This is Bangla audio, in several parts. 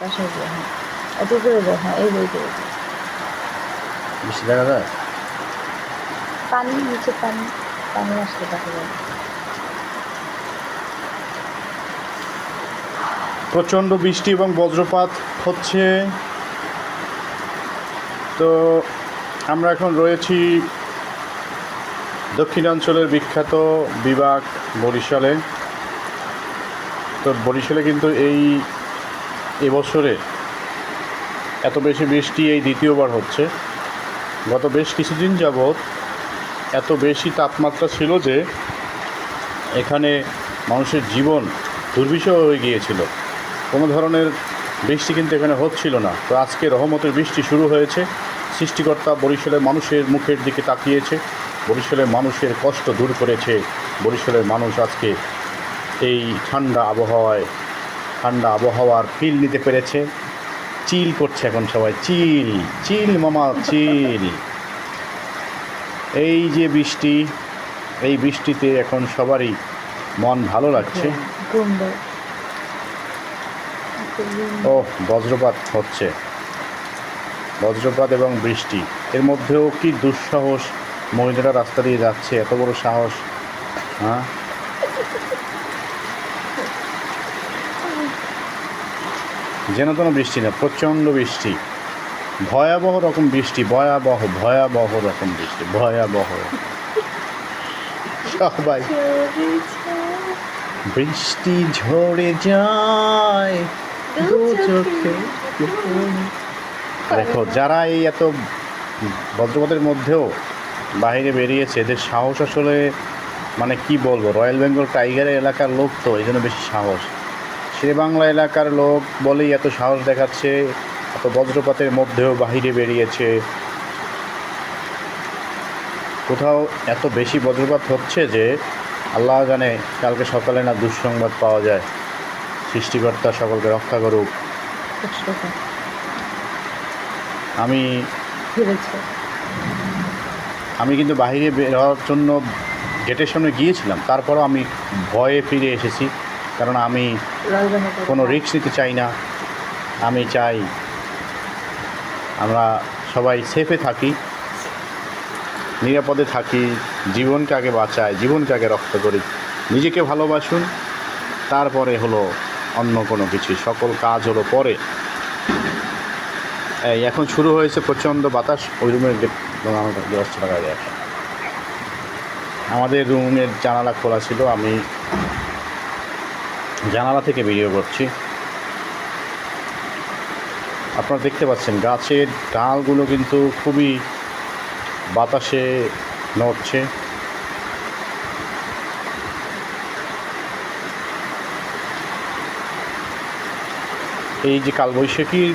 যে হ্যাঁ। এত করে যায় হ্যাঁ এই বই করে যায়। বৃষ্টি দেখা যায়? পানি নিচে পানি পানি আসলে দেখা যাবে প্রচণ্ড বৃষ্টি এবং বজ্রপাত হচ্ছে। তো আমরা এখন রয়েছি দক্ষিণাঞ্চলের বিখ্যাত বিভাগ বরিশালে। তো বরিশালে কিন্তু এই এবছরে এত বেশি বৃষ্টি এই দ্বিতীয়বার হচ্ছে। গত বেশ কিছুদিন যাবৎ এত বেশি তাপমাত্রা ছিল যে এখানে মানুষের জীবন দুর্বিষহ হয়ে গিয়েছিল। কোনো ধরনের বৃষ্টি কিন্তু এখানে হচ্ছিল না। তো আজকে রহমতের বৃষ্টি শুরু হয়েছে। সৃষ্টিকর্তা বরিশালের মানুষের মুখের দিকে তাকিয়েছে। বরিশালের মানুষের কষ্ট দূর করেছে। বরিশালের মানুষ আজকে এই ঠান্ডা আবহাওয়ায় ঠান্ডা আবহাওয়ার ফিল নিতে পেরেছে। চিল করছে এখন সবাই। চিল চিল মামা চিল। এই যে বৃষ্টি এই বৃষ্টিতে এখন সবারই মন ভালো লাগছে। ও বজ্রপাত হচ্ছে। বজ্রপাত এবং বৃষ্টি। এর মধ্যেও কি দুঃসাহস? মহিলারা রাস্তা দিয়ে যাচ্ছে এত বড় সাহস। হ্যাঁ? যেন তেন বৃষ্টি না, প্রচণ্ড বৃষ্টি। ভয়াবহ রকম বৃষ্টি, ভয়াবহ ভয়াবহ রকম বৃষ্টি, ভয়াবহ। সবাই। বৃষ্টি ঝরে যায় দেখো, যারা এই এত বজ্রপাতের মধ্যেও বাইরে বেরিয়েছে, এদের সাহস আসলে মানে কি বলব? রয়্যাল বেঙ্গল টাইগারের এলাকার লোক তো, এই জন্য বেশি সাহস। সে বাংলা এলাকার লোক বলেই এত সাহস দেখাচ্ছে এত বজ্রপাতের মধ্যেও বাহিরে বেরিয়েছে। কোথাও এত বেশি বজ্রপাত হচ্ছে যে আল্লাহ জানে কালকে সকালে না দুঃসংবাদ পাওয়া যায়। সৃষ্টিকর্তা সকলকে রক্ষা করুক। আমি আমি কিন্তু বাইরে বের হওয়ার জন্য গেটের সামনে গিয়েছিলাম তারপরও আমি ভয়ে ফিরে এসেছি। কারণ আমি কোনো রিস্ক নিতে চাই না। আমি চাই আমরা সবাই সেফে থাকি, নিরাপদে থাকি, জীবনকে আগে বাঁচাই, জীবনকে আগে রক্ষা করি। নিজেকে ভালোবাসুন, তারপরে হলো অন্য কোনো কিছু। সকল কাজ হলো পরে। এখন শুরু হয়েছে প্রচণ্ড বাতাস, ওই রুমের দশ আমাদের রুমের জানালা খোলা ছিল, আমি জানালা থেকে ভিডিও করছি আপনারা দেখতে পাচ্ছেন, গাছের ডালগুলো কিন্তু খুবই বাতাসে নড়ছে। এই যে কালবৈশাখীর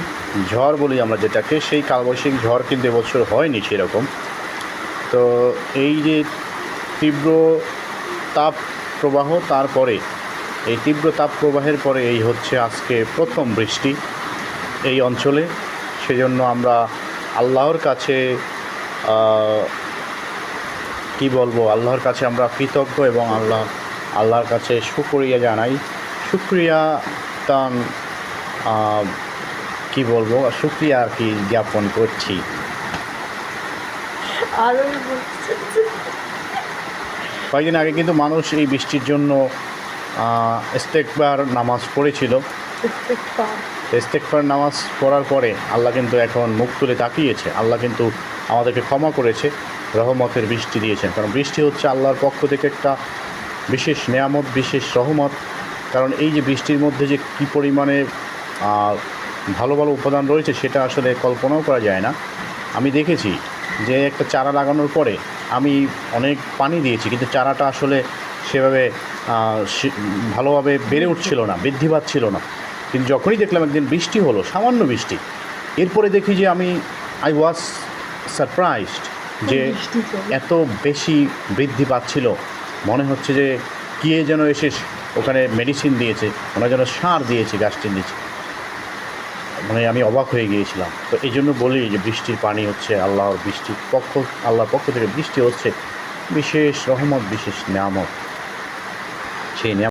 ঝড় বলি আমরা যেটাকে, সেই কালবৈশাখী ঝড় কিন্তু এবছর হয়নি সেরকম। তো এই যে তীব্র তাপ প্রবাহ তারপরে এই তীব্র তাপ প্রবাহের পরে এই হচ্ছে আজকে প্রথম বৃষ্টি এই অঞ্চলে। সেজন্য আমরা আল্লাহর কাছে কি বলব? আল্লাহর কাছে আমরা কৃতজ্ঞ এবং আল্লাহ আল্লাহর কাছে শুক্রিয়া জানাই। শুক্রিয়া তান কি বলব? শুক্রিয়া আর কি জ্ঞাপন করছি। কয়েকদিন আগে কিন্তু মানুষ এই বৃষ্টির জন্য ইস্তেকবার নামাজ পড়েছিল। ইস্তেকবার। নামাজ পড়ার পরে আল্লাহ কিন্তু এখন মুখ তুলে তাকিয়েছে। আল্লাহ কিন্তু আমাদেরকে ক্ষমা করেছে রহমতের বৃষ্টি দিয়েছেন। কারণ বৃষ্টি হচ্ছে আল্লাহর পক্ষ থেকে একটা বিশেষ নেয়ামত বিশেষ রহমত। কারণ এই যে বৃষ্টির মধ্যে যে কী পরিমাণে ভালো ভালো উপাদান রয়েছে সেটা আসলে কল্পনাও করা যায় না। আমি দেখেছি যে একটা চারা লাগানোর পরে আমি অনেক পানি দিয়েছি কিন্তু চারাটা আসলে সেভাবে ভালোভাবে বেড়ে উঠছিল না বৃদ্ধি পাচ্ছিল না। কিন্তু যখনই দেখলাম একদিন বৃষ্টি হলো সামান্য বৃষ্টি এরপরে দেখি যে আমি আই ওয়াজ সারপ্রাইজড যে এত বেশি বৃদ্ধি পাচ্ছিল। মনে হচ্ছে যে কে যেন এসে ওখানে মেডিসিন দিয়েছে ওনার যেন সার দিয়েছে গাছটির নিচে মানে আমি অবাক হয়ে গিয়েছিলাম। তো এই জন্য বলি যে বৃষ্টির পানি হচ্ছে আল্লাহর বৃষ্টির পক্ষ আল্লাহর পক্ষ থেকে বৃষ্টি হচ্ছে। বিশেষ রহমত বিশেষ নিয়ামত। সেই নিয়ামত